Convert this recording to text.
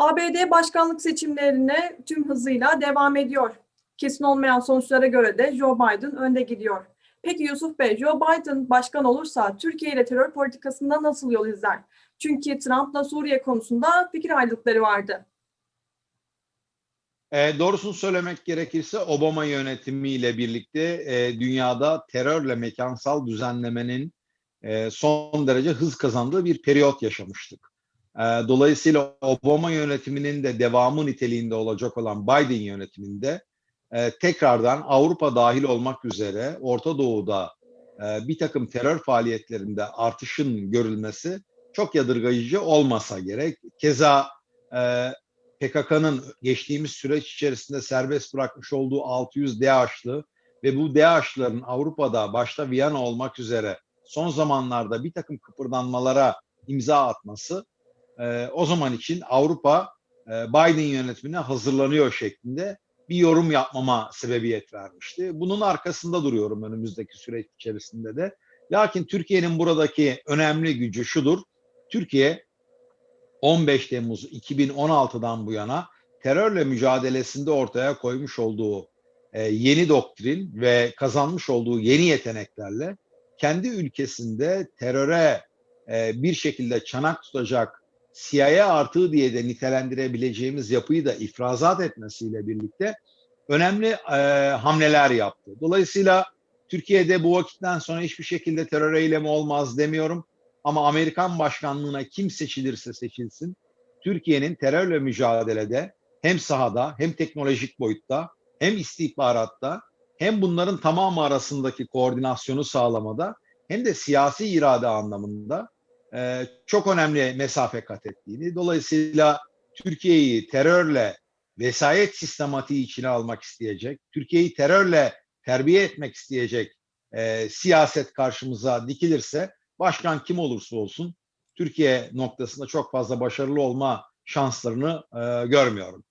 ABD başkanlık seçimlerine tüm hızıyla devam ediyor. Kesin olmayan sonuçlara göre de Joe Biden önde gidiyor. Peki Yusuf Bey, Joe Biden başkan olursa Türkiye ile terör politikasında nasıl yol izler? Çünkü Trump'la Suriye konusunda fikir ayrılıkları vardı. E, doğrusunu söylemek gerekirse Obama yönetimiyle birlikte e, dünyada terörle mekansal düzenlemenin e, son derece hız kazandığı bir periyot yaşamıştık. E, dolayısıyla Obama yönetiminin de devamı niteliğinde olacak olan Biden yönetiminde e, tekrardan Avrupa dahil olmak üzere Orta Doğu'da e, bir takım terör faaliyetlerinde artışın görülmesi çok yadırgayıcı olmasa gerek. Keza e, PKK'nın geçtiğimiz süreç içerisinde serbest bırakmış olduğu 600 DAEŞ'lı ve bu DAEŞ'ların Avrupa'da başta Viyana olmak üzere son zamanlarda bir takım kıpırdanmalara imza atması e, o zaman için Avrupa e, Biden yönetimine hazırlanıyor şeklinde bir yorum yapmama sebebiyet vermişti. Bunun arkasında duruyorum önümüzdeki süreç içerisinde de. Lakin Türkiye'nin buradaki önemli gücü şudur. Türkiye 15 Temmuz 2016'dan bu yana terörle mücadelesinde ortaya koymuş olduğu e, yeni doktrin ve kazanmış olduğu yeni yeteneklerle kendi ülkesinde teröre e, bir şekilde çanak tutacak CIA artığı diye de nitelendirebileceğimiz yapıyı da ifrazat etmesiyle birlikte önemli e, hamleler yaptı. Dolayısıyla Türkiye'de bu vakitten sonra hiçbir şekilde terör eylemi olmaz demiyorum. Ama Amerikan başkanlığına kim seçilirse seçilsin, Türkiye'nin terörle mücadelede hem sahada hem teknolojik boyutta hem istihbaratta hem bunların tamamı arasındaki koordinasyonu sağlamada hem de siyasi irade anlamında e, çok önemli mesafe kat ettiğini, dolayısıyla Türkiye'yi terörle vesayet sistematiği içine almak isteyecek, Türkiye'yi terörle terbiye etmek isteyecek e, siyaset karşımıza dikilirse başkan kim olursa olsun Türkiye noktasında çok fazla başarılı olma şanslarını e, görmüyorum.